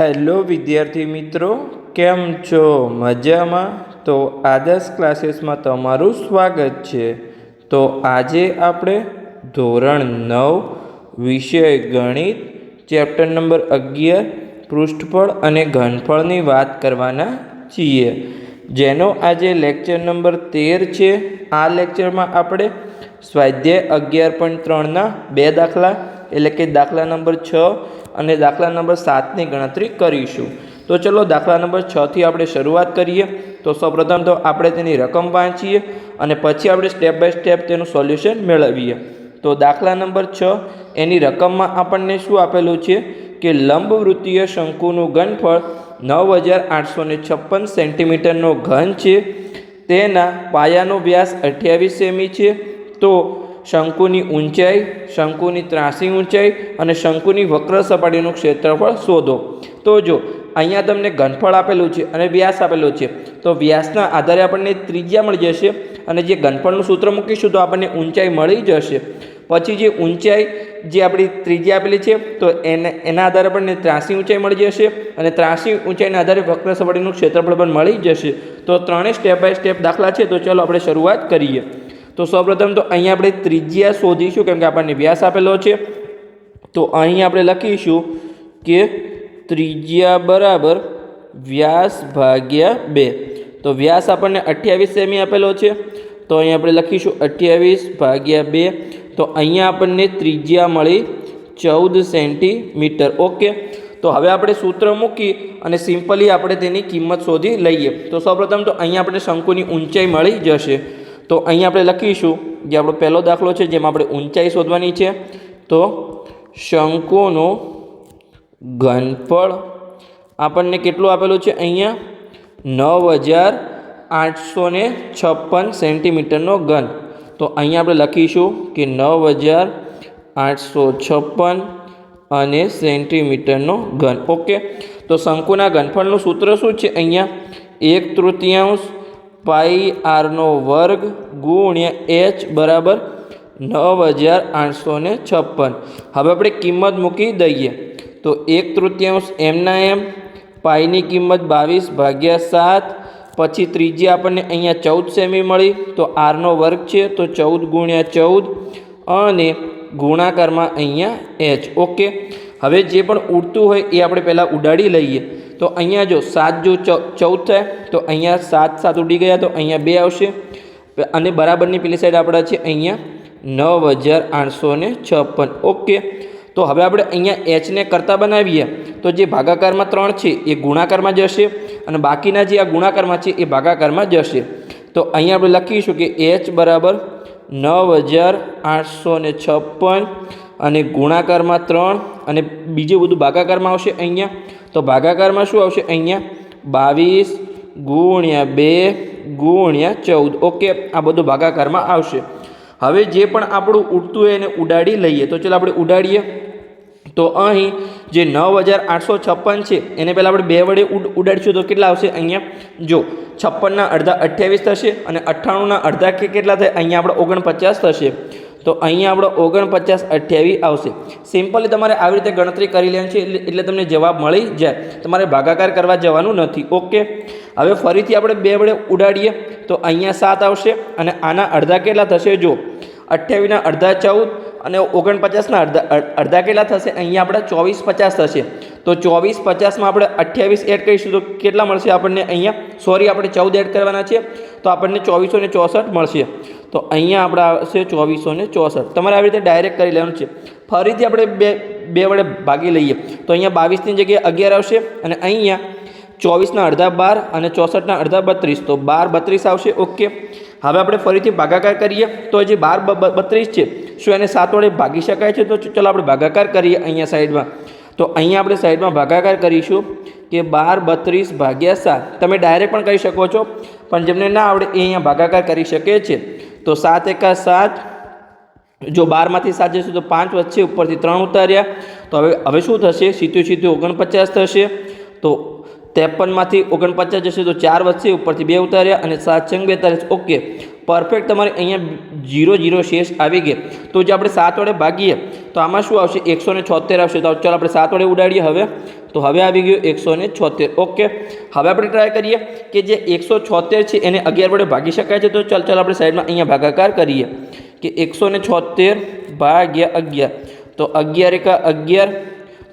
Hello વિદ્યાર્થી મિત્રો, કેમ છો? મજામાં? તો આદર્શ ક્લાસીસમાં તમારું સ્વાગત છે. તો આજે આપણે ધોરણ નવ, વિષય ગણિત, ચેપ્ટર નંબર અગિયાર, પૃષ્ઠફળ અને ઘનફળની વાત કરવાના છીએ. જેનો આજે લેક્ચર નંબર તેર છે. આ લેક્ચરમાં આપણે સ્વાધ્યાય અગિયાર પોઈન્ટ ત્રણના બે દાખલા એટલે કે દાખલા નંબર છ અને દાખલા નંબર સાતની ગણતરી કરીશું. તો ચલો દાખલા નંબર છથી આપણે શરૂઆત કરીએ. તો સૌપ્રથમ તો આપણે તેની રકમ વાંચીએ અને પછી આપણે સ્ટેપ બાય સ્ટેપ તેનું સોલ્યુશન મેળવીએ. તો દાખલા નંબર છ, એની રકમમાં આપણને શું આપેલું છે? કે લંબવૃત્તીય શંકુનું ઘનફળ નવ હજાર આઠસો ને છપ્પન સેન્ટીમીટરનો ઘન છે. તેના પાયાનો વ્યાસ અઠ્યાવીસ સેમી છે. તો શંકુની ઊંચાઈ, શંકુની ત્રાસી ઊંચાઈ અને શંકુની વક્ર સપાટીનું ક્ષેત્રફળ શોધો. તો જો, અહીંયા તમને ઘનફળ આપેલું છે અને વ્યાસ આપેલો છે, તો વ્યાસના આધારે આપણને ત્રિજ્યા મળી જશે અને જે ઘનફળનું સૂત્ર મૂકીશું તો આપણને ઊંચાઈ મળી જશે. પછી જે ઊંચાઈ જે આપણી ત્રિજ્યા આપેલી છે, તો એને, એના આધારે આપણને ત્રાસી ઊંચાઈ મળી જશે અને ત્રાસી ઊંચાઈના આધારે વક્ર સપાટીનું ક્ષેત્રફળ પણ મળી જશે. તો ત્રણેય સ્ટેપ બાય સ્ટેપ દાખલા છે, તો ચાલો આપણે શરૂઆત કરીએ. તો સૌપ્રથમ તો અહીંયા આપણે ત્રિજ્યા શોધીશું, કેમ કે આપણને વ્યાસ આપેલો છે. તો અહીં આપણે લખીશું કે ત્રિજ્યા બરાબર વ્યાસ ભાગ્યા બે. તો વ્યાસ આપણને અઠ્યાવીસ સેમી આપેલો છે. તો અહીં આપણે લખીશું અઠ્યાવીસ ભાગ્યા બે. તો અહીંયા આપણને ત્રિજ્યા મળી ચૌદ સેન્ટીમીટર. ઓકે. તો હવે આપણે સૂત્ર મૂકી અને સિમ્પલી આપણે તેની કિંમત શોધી લઈએ. તો સૌપ્રથમ તો અહીંયા આપણે શંકુની ઊંચાઈ મળી જશે. તો અહીં આપણે લખીશું જે આપણો પહેલો દાખલો છે, જેમાં આપણે ઊંચાઈ શોધવાની છે. તો શંકુનું ઘનફળ આપણને કેટલું આપેલું છે? અહીંયા નવ હજાર આઠસો ને છપ્પન સેન્ટીમીટરનો ઘન. તો અહીંયા આપણે લખીશું કે નવ હજાર આઠસો છપ્પન અને સેન્ટીમીટરનો ઘન. ઓકે. તો શંકુના ઘનફળનું સૂત્ર શું છે? અહીંયા એક તૃતીયાંશ પાઈ આરનો વર્ગ ગુણ્યા એચ બરાબર નવ હજાર આઠસો ને છપ્પન. હવે આપણે કિંમત મૂકી દઈએ. તો એક તૃતીયાંશ એમના એમ, પાઈની કિંમત બાવીસ ભાગ્યા સાત, પછી ત્રીજી આપણને અહીંયા ચૌદ સેમી મળી, તો આરનો વર્ગ છે, તો ચૌદ ગુણ્યા ચૌદ, અને ગુણાકારમાં અહીંયા એચ. ઓકે? હવે જે પણ ઉડતું હોય એ આપણે પહેલાં ઉડાડી લઈએ. તો અહીંયા જો સાત જો ચૌદ થાય, તો અહીંયા સાત સાત ઉડી ગયા, તો અહીંયા બે આવશે. અને બરાબરની પેલી સાઈડ આપણા છે અહીંયા નવ હજાર આઠસો ને છપ્પન. ઓકે તો હવે આપણે અહીંયા એચને કરતાં બનાવીએ. તો જે ભાગાકારમાં ત્રણ છે, એ ગુણાકારમાં જશે અને બાકીના જે આ ગુણાકારમાં છે, એ ભાગાકારમાં જશે. તો અહીંયા આપણે લખીશું કે એચ બરાબર નવ હજાર આઠસો ને છપ્પન અને ગુણાકારમાં ત્રણ અને બીજું બધું ભાગાકારમાં આવશે અહીંયા. તો ભાગાકારમાં શું આવશે અહીંયા? બાવીસ ગુણ્યા બે ગુણ્યા ચૌદ. ઓકે, આ બધું ભાગાકારમાં આવશે. હવે જે પણ આપણું ઉડતું હોય એને ઉડાડી લઈએ. તો ચાલો આપણે ઉડાડીએ. તો અહીં જે નવ હજાર આઠસો છપ્પન છે, એને પહેલાં આપણે બે વડે ઉડ, ઉડાડીશું તો કેટલા આવશે અહીંયા? જો, છપ્પનના અડધા અઠ્યાવીસ થશે અને અઠ્ઠાણુંના અડધા કે કેટલા થાય? અહીંયા આપણે ઓગણપચાસ થશે. તો અહીંયા આપણો ઓગણપચાસ અઠ્યાવીસ આવશે. સિમ્પલી તમારે આવી રીતે ગણતરી કરી લેવાની છે, એટલે તમને જવાબ મળી જાય. તમારે ભાગાકાર કરવા જવાનું નથી. ઓકે? હવે ફરીથી આપણે બે વડે ઉડાડીએ. તો અહીંયા સાત આવશે અને આના અડધા કેટલા થશે જો? અઠ્યાવીસના અડધા ચૌદ અને ઓગણપચાસના અડધા અડધા કેટલા થશે? અહીંયા આપણે ચોવીસ પચાસ થશે. તો ચોવીસ પચાસમાં આપણે અઠ્યાવીસ એડ કરીશું તો કેટલા મળશે આપણને અહીંયા? સોરી આપણે ચૌદ એડ કરવાના છે. તો આપણને ચોવીસો ચોસઠ મળશે. તો અહીંયા આપણે આવશે ચોવીસો ને ચોસઠ. તમારે આવી રીતે ડાયરેક્ટ કરી લેવાનું છે. ફરીથી આપણે બે બે વડે ભાગી લઈએ. તો અહીંયા બાવીસની જગ્યાએ અગિયાર આવશે અને અહીંયા ચોવીસના અડધા બાર અને ચોસઠના અડધા બત્રીસ. તો બાર, બત્રીસ આવશે, ઓકે. હવે આપણે ફરીથી ભાગાકાર કરીએ. તો જે બાર બત્રીસ છે, શું એને સાત વડે ભાગી શકાય છે? તો ચલો આપણે ભાગાકાર કરીએ અહીંયા સાઈડમાં. તો અહીંયા આપણે સાઈડમાં ભાગાકાર કરીશું કે બાર, બત્રીસ ભાગ્યા સાત. તમે ડાયરેક્ટ પણ કરી શકો છો, પણ જેમને ના આવડે એ અહીંયા ભાગાકાર કરી શકે છે. તો સાત એકા સાત. જો બારમાંથી સાત જશે તો પાંચ વચ્ચે ઉપરથી ત્રણ ઉતાર્યા. તો હવે હવે શું થશે? સીધું સીધું ઓગણપચાસ થશે. તો ત્રેપનમાંથી ઓગણપચાસ જશે તો ચાર વચ્ચે ઉપરથી બે ઉતાર્યા અને સાત છંગ બેતાલીસ. ઓકે. પરફેક્ટ તમારે અહીંયા જીરો જીરો શેષ આવી ગયા. તો જે આપણે સાત વડે ભાગીએ, તો આમાં શું આવશે? એકસો છોતેર આવશે. તો ચાલો આપણે સાત વડે ઉડાડીએ હવે. તો હવે આવી ગયું એકસો છોતેર. ઓકે. હવે આપણે ટ્રાય કરીએ કે જે એકસો છોતેર છે એને અગિયાર વડે ભાગી શકાય છે. તો ચાલ ચાલ આપણે સાઈડમાં અહીંયા ભાગાકાર કરીએ. કે એકસો છોતેર ભાગ્યા અગિયાર. તો અગિયાર એકા અગિયાર.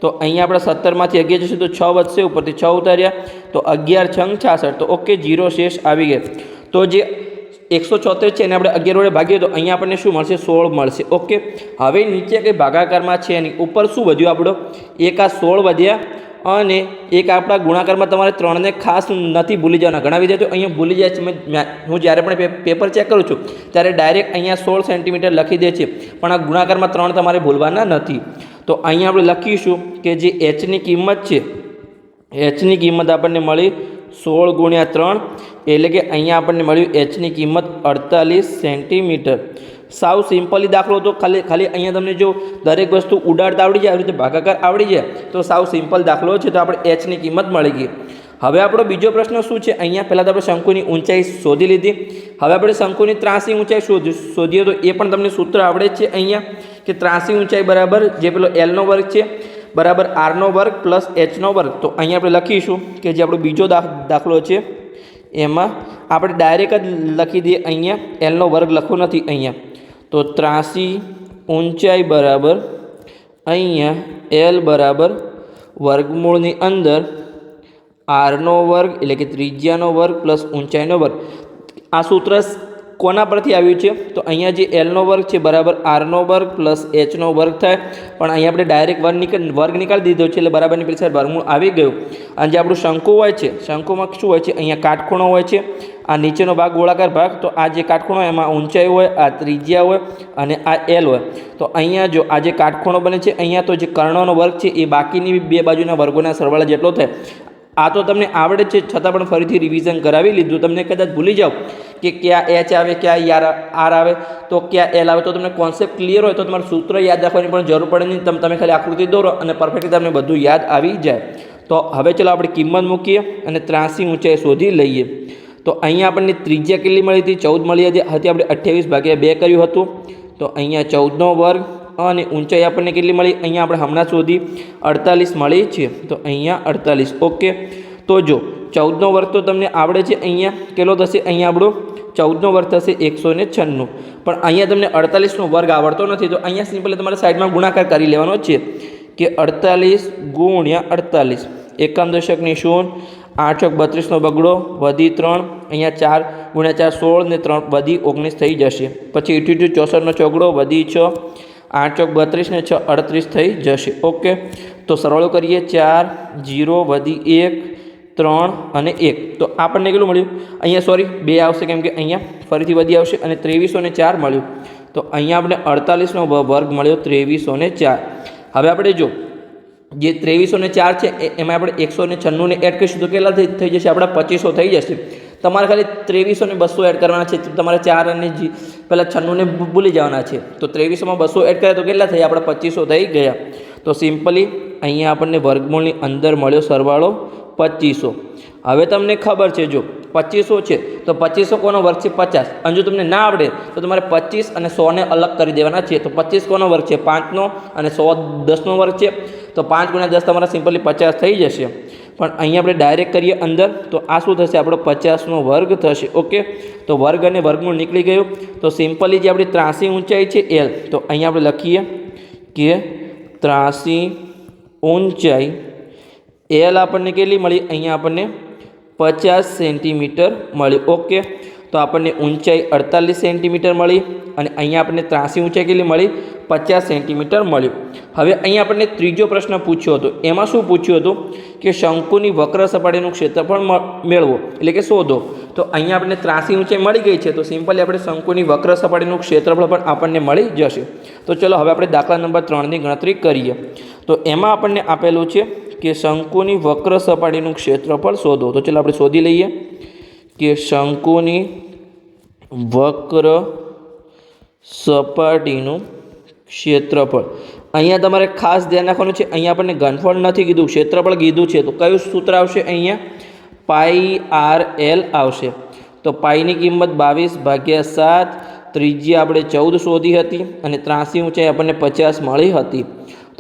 તો અહીંયા આપણે સત્તરમાંથી અગિયાર જશે. તો છ વધશે. ઉપરથી છ ઉતાર્યા. તો અગિયાર છંગ છાસઠ. તો ઓકે જીરો શેષ આવી ગયા તો જે એકસો છોતેર છે એને આપણે અગિયાર વડે ભાગીએ તો અહીંયા આપણને શું મળશે? સોળ મળશે. ઓકે? હવે નીચે કંઈ ભાગાકારમાં છે નહીં ઉપર શું વધ્યું આપણો? એક આ સોળ વધ્યા અને એક આપણા ગુણાકારમાં તમારે ત્રણને ખાસ નથી ભૂલી જવાના. ઘણા વિદ્યાર્થીઓ અહીંયા ભૂલી જાય છે. હું જ્યારે પણ પેપર ચેક કરું છું, ત્યારે ડાયરેક્ટ અહીંયા સોળ સેન્ટીમીટર લખી દે છે. પણ આ ગુણાકારમાં ત્રણ તમારે ભૂલવાના નથી. તો અહીંયા આપણે લખીશું કે જે એચની કિંમત છે એચની કિંમત આપણને મળી સોળ ગુણ્યા ત્રણ એટલે કે અહીંયા આપણને મળ્યું એચની કિંમત અડતાલીસ સેન્ટીમીટર. સાવ સિમ્પલી દાખલો તો ખાલી ખાલી અહીંયા તમને જો દરેક વસ્તુ ઉડાડતા આવડી જાય, આવી રીતે ભાગાકાર આવડી જાય, તો સાવ સિમ્પલ દાખલો છે, તો આપણે એચની કિંમત મળી ગઈ. હવે આપણો બીજો પ્રશ્ન શું છે? અહીંયા પહેલાં તો આપણે શંકુની ઊંચાઈ શોધી લીધી. હવે આપણે શંકુની ત્રાસી ઊંચાઈ શોધી, શોધીએ તો એ પણ તમને સૂત્ર આવડે જ છે અહીંયા, કે ત્રાસી ઊંચાઈ બરાબર જે પેલો એલનો વર્ગ છે બરાબર આરનો વર્ગ પ્લસ એચનો વર્ગ. તો અહીંયા આપણે લખીશું કે જે આપણો બીજો દાખ- દાખલો છે, એમાં આપણે ડાયરેક્ટ જ લખી દઈએ અહીંયા એલનો વર્ગ લખવો નથી અહીંયા. તો ત્રાસી ઊંચાઈ બરાબર અહીંયા એલ બરાબર વર્ગમૂળની અંદર આરનો વર્ગ એટલે કે ત્રિજ્યાનો વર્ગ પ્લસ ઊંચાઈનો વર્ગ. આ સૂત્ર કોના પરથી આવ્યું છે? તો અહીંયા જે એલનો વર્ગ છે, બરાબર આરનો વર્ગ પ્લસ એચનો વર્ગ થાય. પણ અહીંયા આપણે ડાયરેક્ટ વર્ગ નિકાલ વર્ગ નીકાળી દીધો છે, એટલે બરાબરની પેલી સાઈડ વર્ગમૂળ આવી ગયું. અને જે આપણું શંકુ હોય છે, શંકુમાં શું હોય છે? અહીંયા કાટખૂણો હોય છે. આ નીચેનો ભાગ ગોળાકાર ભાગ, તો આ જે કાટખૂણો એમાં ઊંચાઈ હોય, આ ત્રિજ્યા હોય અને આ એલ હોય. તો અહીંયા જો આ જે કાટખૂણો બને છે, અહીંયા તો જે કર્ણોનો વર્ગ છે, એ બાકીની બે બાજુના વર્ગોના સરવાળા જેટલો થાય. આ તો તમને આવડે છે, છતાં પણ ફરીથી રિવિઝન કરાવી લીધું. તમને કદાચ ભૂલી જાઓ કે ક્યાં એચ આવે, ક્યાં યાર આર આવે, તો ક્યાં એલ આવે, તો તમને કોન્સેપ્ટ ક્લિયર હોય, તો તમારે સૂત્ર યાદ રાખવાની પણ જરૂર પડે નહીં. તમે ખાલી આકૃતિ દોરો અને પરફેક્ટ તમને બધું યાદ આવી જાય. તો હવે ચલો આપણે કિંમત મૂકીએ અને ત્રાસી ઊંચાઈ શોધી લઈએ. તો અહીંયા આપણને ત્રિજ્યા કેટલી મળી હતી? ચૌદ મળી હતી. હતી આપણે અઠ્યાવીસ ભાગ્યા બે કર્યું હતું. તો અહીંયા ચૌદનો વર્ગ અને ઊંચાઈ આપણને કેટલી મળી? અહીંયા આપણે હમણાં સુધી અડતાલીસ મળી છે. તો અહીંયા અડતાલીસ. ઓકે. તો જો, ચૌદનો વર્ગ તો તમને આવડે છે. અહીંયા કેટલો થશે? અહીંયા આપણો ચૌદનો વર્ગ થશે એકસો ને છન્નું. પણ અહીંયા તમને અડતાલીસનો વર્ગ આવડતો નથી. તો અહીંયા સિમ્પલી તમારે સાઈડમાં ગુણાકાર કરી લેવાનો છે કે અડતાલીસ ગુણ્યા અડતાલીસ. એકમ દશકની શૂન્ય આઠ ચોક બત્રીસનો બગડો, વધી ત્રણ, અહીંયા ચાર ગુણ્યા ચાર સોળ ને ત્રણ, વધી ઓગણીસ થઈ જશે. પછી ઇઠ્યું ચોસઠનો ચોગડો, વધી છ આઠ ચોક બત્રીસ ને છ અડત્રીસ થઈ જશે. ઓકે. તો સરવાળો કરીએ ચાર, જીરો, વધી એક, ત્રણ અને એક. તો આપણને કેટલું મળ્યું? અહીંયા સોરી બે આવશે કેમ કે અહીંયા ફરીથી વધી આવશે અને ત્રેવીસો ને ચાર મળ્યું. તો અહીંયા આપણે અડતાલીસનો વર્ગ મળ્યો ત્રેવીસો ને ચાર. હવે આપણે જો જે ત્રેવીસો ને ચાર છે એમાં આપણે એકસો ને છન્નુંને એડ કરીશું તો કેટલા થઈ જશે? આપણા પચીસો થઈ જશે. તમારે ખાલી ત્રેવીસો ને બસો એડ કરવાના છે તમારે ચાર અને પહેલાં છન્નુંને ભૂલી જવાના છે. તો ત્રેવીસોમાં બસો એડ કર્યા તો કેટલા થયા? આપણા પચીસો થઈ ગયા. તો સિમ્પલી અહીંયા આપણને વર્ગમૂળની અંદર મળ્યો સરવાળો પચીસો. હવે તમને ખબર છે, જો પચીસો છે, તો પચીસો કોનો વર્ગ છે પચાસ. અને જો તમને ના આવડે, તો તમારે પચીસ અને સોને અલગ કરી દેવાના છે. તો પચીસ કોનો વર્ગ છે? પાંચનો અને સો દસનો વર્ગ છે. તો પાંચ ગુણ્યા દસ તમારા સિમ્પલી પચાસ થઈ જશે. પણ અહીંયા આપણે ડાયરેક્ટ કરીએ અંદર, તો આ શું થશે? આપણો પચાસનો વર્ગ થશે. ઓકે? તો વર્ગ અને વર્ગમૂળ નીકળી ગયું. તો સિમ્પલી જે આપણી ત્રાસી ઊંચાઈ છે એલ તો અહીંયા આપણે લખીએ કે ત્રાસી ઊંચાઈ એલ આપણને કેટલી મળી? અહીંયા આપણને પચાસ સેન્ટીમીટર મળી. ઓકે. તો આપણને ઊંચાઈ અડતાલીસ સેન્ટીમીટર મળી અને અહીંયા આપણને ત્રાસી ઊંચાઈ કેટલી મળી? પચાસ સેન્ટીમીટર મળ્યું હવે અહીંયા આપણને ત્રીજો પ્રશ્ન પૂછ્યો હતો. એમાં શું પૂછ્યું હતું? કે શંકુની વક્ર સપાટીનું ક્ષેત્રફળ મેળવો. એટલે કે શોધો. તો અહીંયા આપણને ત્રાસી ઊંચાઈ મળી ગઈ છે. તો સિમ્પલી આપણે શંકુની વક્ર સપાટીનું ક્ષેત્રફળ પણ આપણને મળી જશે. તો ચલો હવે આપણે દાખલા નંબર ત્રણની ગણતરી કરીએ. તો એમાં આપણને આપેલું છે કે શંકુની વક્ર સપાટીનું ક્ષેત્રફળ શોધો. તો ચાલો આપણે શોધી લઈએ કે શંકુની વક્ર સપાટીનું ક્ષેત્રફળ. અહીંયા તમારે ખાસ ધ્યાન રાખવાનું છે, અહીંયા આપણને ઘનફળ નથી કીધું, ક્ષેત્રફળ કીધું છે. તો કયું સૂત્ર આવશે અહીંયા? પાઈ આર એલ આવશે. તો પાઈની કિંમત બાવીસ ભાગ્યા સાત ત્રીજી આપણે ચૌદ શોધી હતી અને ત્રાસી ઊંચાઈ આપણને પચાસ મળી હતી.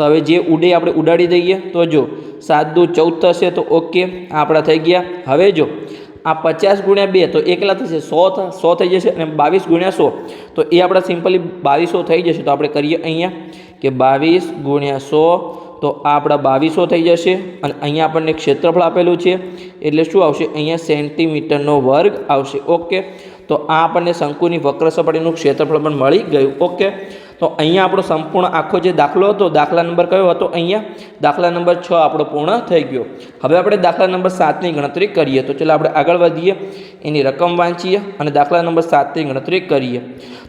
તો હવે જે ઉડે આપણે ઉડાડી દઈએ. તો જો સાત દુ ચૌદ થશે તો ઓકે, આપણા થઈ ગયા. હવે જો, આ પચાસ ગુણ્યા બે તો એકલા થશે, સો સો થઈ જશે અને બાવીસ ગુણ્યા સો. તો એ આપણા સિમ્પલી બાવીસો થઈ જશે. તો આપણે કરીએ અહીંયા કે બાવીસ ગુણ્યા સો, તો આ આપણા બાવીસો થઈ જશે. અને અહીંયા આપણને ક્ષેત્રફળ આપેલું છે. એટલે શું આવશે? અહીંયા સેન્ટીમીટરનો વર્ગ આવશે. ઓકે? તો આ આપણને શંકુની વક્ર સપાટીનું ક્ષેત્રફળ પણ મળી ગયું. ઓકે? તો અહીંયા આપણો સંપૂર્ણ આખો જે દાખલો હતો, દાખલા નંબર કયો હતો અહીંયા? દાખલા નંબર છ આપણો પૂર્ણ થઈ ગયો. હવે આપણે દાખલા નંબર સાતની ગણતરી કરીએ. તો ચાલો આપણે આગળ વધીએ. એની રકમ વાંચીએ અને દાખલા નંબર સાતની ગણતરી કરીએ.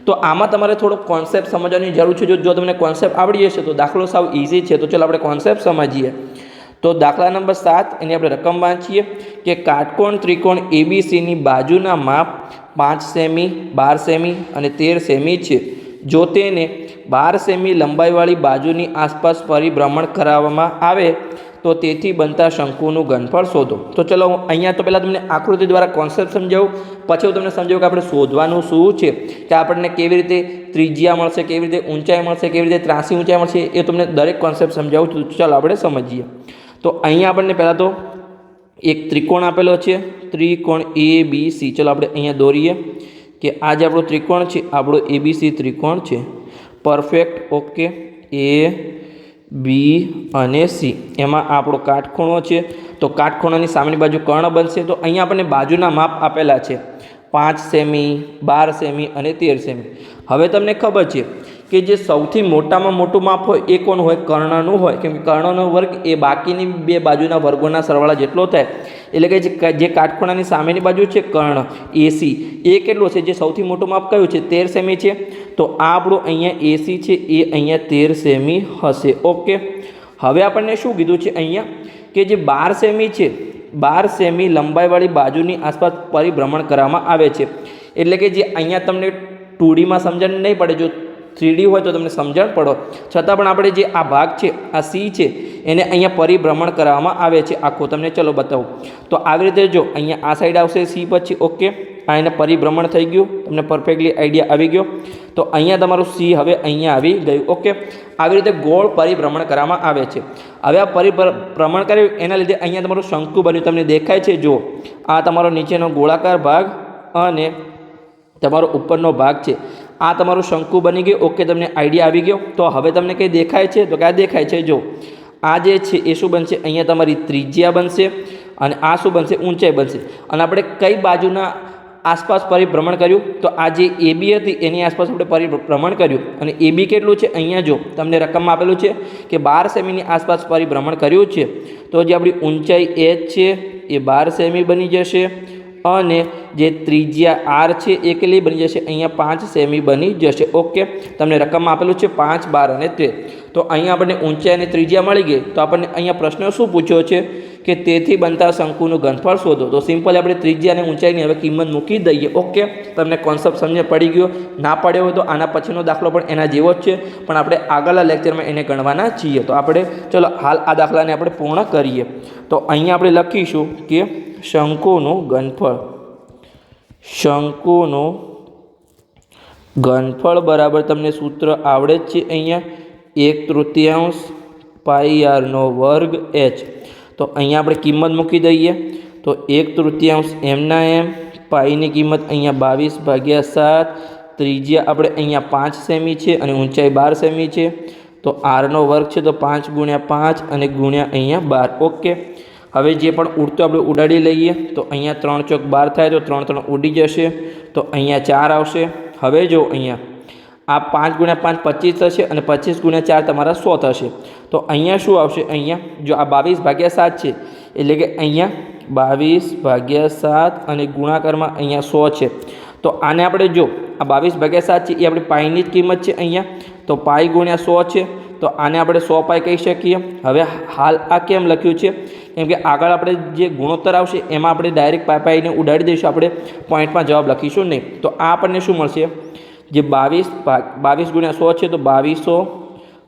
તો આમાં તમારે થોડો કોન્સેપ્ટ સમજવાની જરૂર છે. જો જો તમને કોન્સેપ્ટ આવડી જશે તો દાખલો સાવ ઇઝી છે. તો ચાલો આપણે કોન્સેપ્ટ સમજીએ. તો દાખલા નંબર સાત, એની આપણે રકમ વાંચીએ કે કાટકોણ ત્રિકોણ એબીસીની બાજુના માપ પાંચ સેમી, બાર સેમી અને તેર સેમી છે. જો તેને બાર સેમી લંબાઈવાળી બાજુની આસપાસ પરિભ્રમણ કરાવવામાં આવે તો તેથી બનતા શંકુનું ઘનફળ શોધો. તો ચલો હું અહીંયા તો પહેલાં તમને આકૃતિ દ્વારા કોન્સેપ્ટ સમજાવું. પછી હું તમને સમજાવું કે આપણે શોધવાનું શું છે, કે આપણને કેવી રીતે ત્રિજ્યા મળશે, કેવી રીતે ઊંચાઈ મળશે, કેવી રીતે ત્રાસી ઊંચાઈ મળશે, એ તમને દરેક કોન્સેપ્ટ સમજાવું તો ચાલો આપણે સમજીએ. તો અહીંયા આપણને પહેલાં તો એક ત્રિકોણ આપેલો છે. ત્રિકોણ એ બી સી ચલો આપણે અહીંયા દોરીએ કે આ જે આપણો ત્રિકોણ છે, આપણો એબીસી ત્રિકોણ છે. પરફેક્ટ ઓકે એ બી અને સી એમાં આપણો કાટખૂણો છે. તો કાટખૂણાની સામેની બાજુ કર્ણ બનશે. તો અહીંયા આપણને બાજુના માપ આપેલા છે. પાંચ સેમી, બાર સેમી અને તેર સેમી. હવે તમને ખબર છે કે જે સૌથી મોટામાં મોટું માપ હોય એ કોણ હોય? કર્ણનું હોય. કેમ કર્ણનો વર્ગ એ બાકીની બે બાજુના વર્ગોના સરવાળા જેટલો થાય. એટલે કે જે કાટખૂણાની સામેની બાજુ છે કર્ણ એસી એ કેટલો છે? જે સૌથી મોટું માપ કયું છે? તેર સેમી છે. તો આ આપણું અહીંયા એસી છે. એ અહીંયા તેર સેમી હશે. ઓકે હવે આપણને શું કીધું છે અહીંયા? કે જે બાર સેમી છે, બાર સેમી લંબાઈવાળી બાજુની આસપાસ પરિભ્રમણ કરવામાં આવે છે. એટલે કે જે અહીંયા તમને ટુડીમાં સમજણ નહીં પડે, જો થ્રીડી હોય તો તમને સમજણ પડો. છતાં પણ આપણે જે આ ભાગ છે, આ સી છે, એને અહીંયા પરિભ્રમણ કરવામાં આવે છે. આખો તમને ચલો બતાવું. તો આવી રીતે જો અહીંયા આ સાઈડ આવશે, સી પછી ઓકે આ એને પરિભ્રમણ થઈ ગયું. તમને પરફેક્ટલી આઈડિયા આવી ગયો. તો અહીંયા તમારું સી હવે અહીંયા આવી ગયું. ઓકે આવી રીતે ગોળ પરિભ્રમણ કરવામાં આવે છે. હવે આ પરિભ્રમણ કર્યું, એના લીધે અહીંયા તમારું શંકુ બન્યું. તમને દેખાય છે જો આ તમારો નીચેનો ગોળાકાર ભાગ અને તમારો ઉપરનો ભાગ છે. આ તમારું શંકુ બની ગયું. ઓકે, તમને આઈડિયા આવી ગયો. તો હવે તમને કંઈ દેખાય છે? તો ક્યાં દેખાય છે. જો, આ જે છે એ શું બનશે? અહીંયા તમારી ત્રિજ્યા બનશે અને આ શું બનશે? ઊંચાઈ બનશે. અને આપણે કઈ બાજુના આસપાસ પરિભ્રમણ કર્યું? તો આ જે એ બી હતી, એની આસપાસ આપણે પરિભ્રમણ કર્યું. અને એ બી કેટલું છે? અહીંયા જો, તમને રકમમાં આપેલું છે કે બાર સેમીની આસપાસ પરિભ્રમણ કર્યું છે. તો જે આપણી ઊંચાઈ એચ છે, એ બાર સેમી બની જશે. અને જે ત્રિજ્યા આર છે એ કેટલી બની જશે. અહીંયા પાંચ સેમી બની જશે. ઓકે? તમને રકમ આપેલું છે પાંચ, બાર અને તેર. તો અહીંયા આપણને ઊંચાઈ અને ત્રિજ્યા મળી ગઈ. તો આપણને અહીંયા પ્રશ્ન શું પૂછ્યો છે કે તેથી બનતા શંકુનું ઘનફળ શોધો. તો સિમ્પલ આપણે ત્રિજ્યા અને ઊંચાઈની હવે કિંમત મૂકી દઈએ. ઓકે? તમને કોન્સેપ્ટ સમજે પડી ગયો. ના પડ્યો હોય તો આના પછીનો દાખલો પણ એના જેવો જ છે. પણ આપણે આગળના લેક્ચરમાં એને ગણવાના છીએ. તો આપણે, ચલો, હાલ આ દાખલાને આપણે પૂર્ણ કરીએ. તો અહીંયા આપણે લખીશું કે શંકુનું ઘનફળ. શંકુનું ઘનફળ બરાબર તમને સૂત્ર આવડે જ છે અહીંયા. એક તૃતીયાંશ પાઈ આરનો વર્ગ એચ. તો અહીંયા આપણે કિંમત મૂકી દઈએ. તો એક તૃતીયાંશ એમના એમ, પાઈની કિંમત અહીંયા બાવીસ ભાગ્યા સાત. ત્રિજ્યા આપણે અહીંયા પાંચ સેમી છે અને ઊંચાઈ બાર સેમી છે. તો આરનો વર્ગ છે તો પાંચ ગુણ્યા પાંચ અને ગુણ્યા અહીંયા બાર. ઓકે. હવે જે પણ ઉડતો આપણે ઉડાડી લઈએ, તો અહીંયા ત્રણ ચોક બાર થાય, તો ત્રણ ત્રણ ઉડી જશે, તો અહીંયા ચાર આવશે. હવે જો અહીંયા, આ પાંચ ગુણ્યા પાંચ પચીસ થશે અને પચીસ ગુણ્યા ચાર તમારા સો થશે. તો અહીંયા શું આવશે? અહીંયા જો આ બાવીસ ભાગ્યા સાત છે, એટલે કે અહીંયા બાવીસ ભાગ્યા સાત અને ગુણાકારમાં અહીંયા સો છે. તો આને આપણે જો, આ બાવીસ ભાગ્યા સાત છે, એ આપણી પાઈની જ કિંમત છે અહીંયા. તો પાઈ ગુણ્યા સો છે તો આને આપણે સો પાય કહી શકીએ. હવે હાલ આ કેમ લખ્યું છે? કેમ કે આગળ આપણે જે ગુણોત્તર આવશે એમાં આપણે ડાયરેક્ટ પાય પાઈને ઉડાડી દઈશું, આપણે પોઈન્ટમાં જવાબ લખીશું નહીં. તો આ આપણને શું મળશે? જે બાવીસ બાવીસ ગુણ્યા સો છે તો બાવીસો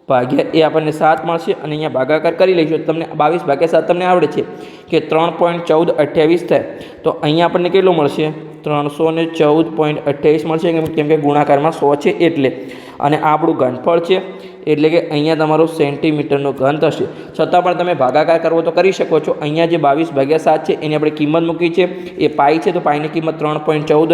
ભાગ્યા એ આપણને સાત મળશે અને અહીંયા ભાગાકાર કરી લઈશું. તમને બાવીસ ભાગ્યા સાત તમને આવડે છે કે ત્રણ પોઈન્ટ ચૌદ અઠ્યાવીસ થાય. તો અહીંયા આપણને કેટલું મળશે? ત્રણસો ને ચૌદ પોઈન્ટ અઠ્યાવીસ મળશે. કેમ કે ગુણાકારમાં સો છે એટલે. અને આપણું ઘનફળ છે. એટલે કે અહીંયા તમારું સેન્ટીમીટરનો ઘન થશે. છતાં પણ તમે ભાગાકાર કરવો તો કરી શકો છો. અહીંયા જે બાવીસ ભાગ્યા સાત છે, એની આપણે કિંમત મૂકી છે. એ પાઈ છે, તો પાઈની કિંમત ત્રણ પોઈન્ટ ચૌદ,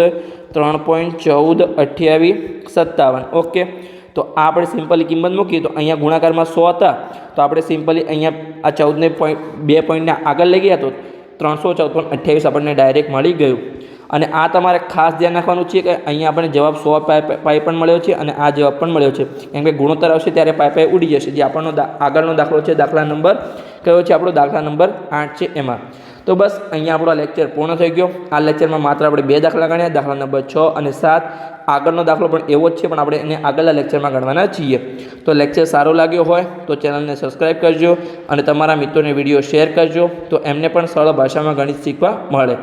ત્રણ પોઈન્ટ ચૌદ અઠ્યાવીસ સત્તાવન. ઓકે? તો આ આપણે સિમ્પલી કિંમત મૂકીએ. તો અહીંયા ગુણાકારમાં સો હતા. તો આપણે સિમ્પલી અહીંયા આ ચૌદને પોઈન્ટ બે પોઈન્ટને આગળ લઈ ગયા તો ત્રણસો ચૌદ પોઈન્ટ અઠ્યાવીસ આપણને ડાયરેક્ટ મળી ગયું. અને આ તમારે ખાસ ધ્યાન રાખવાનું છે કે અહીંયા આપણને જવાબ સો પાઈ પણ મળ્યો છે અને આ જવાબ પણ મળ્યો છે. કેમ કે ગુણોત્તર આવશે ત્યારે પાઈ ઉડી જશે. જે આપણનો આગળનો દાખલો છે, દાખલા નંબર કયો છે આપણો? દાખલા નંબર આઠ છે એમાં. તો બસ અહીંયા આપણો લેક્ચર પૂર્ણ થઈ ગયો. આ લેક્ચરમાં માત્ર આપણે બે દાખલા ગણ્યા, દાખલા નંબર છ અને સાત. આગળનો દાખલો પણ એવો જ છે, પણ આપણે એને આગળના લેક્ચરમાં ગણવાના છીએ. તો લેક્ચર સારો લાગ્યો હોય તો ચેનલને સબસ્ક્રાઈબ કરજો અને તમારા મિત્રોને વીડિયો શેર કરજો તો એમને પણ સરળ ભાષામાં ગણિત શીખવા મળે.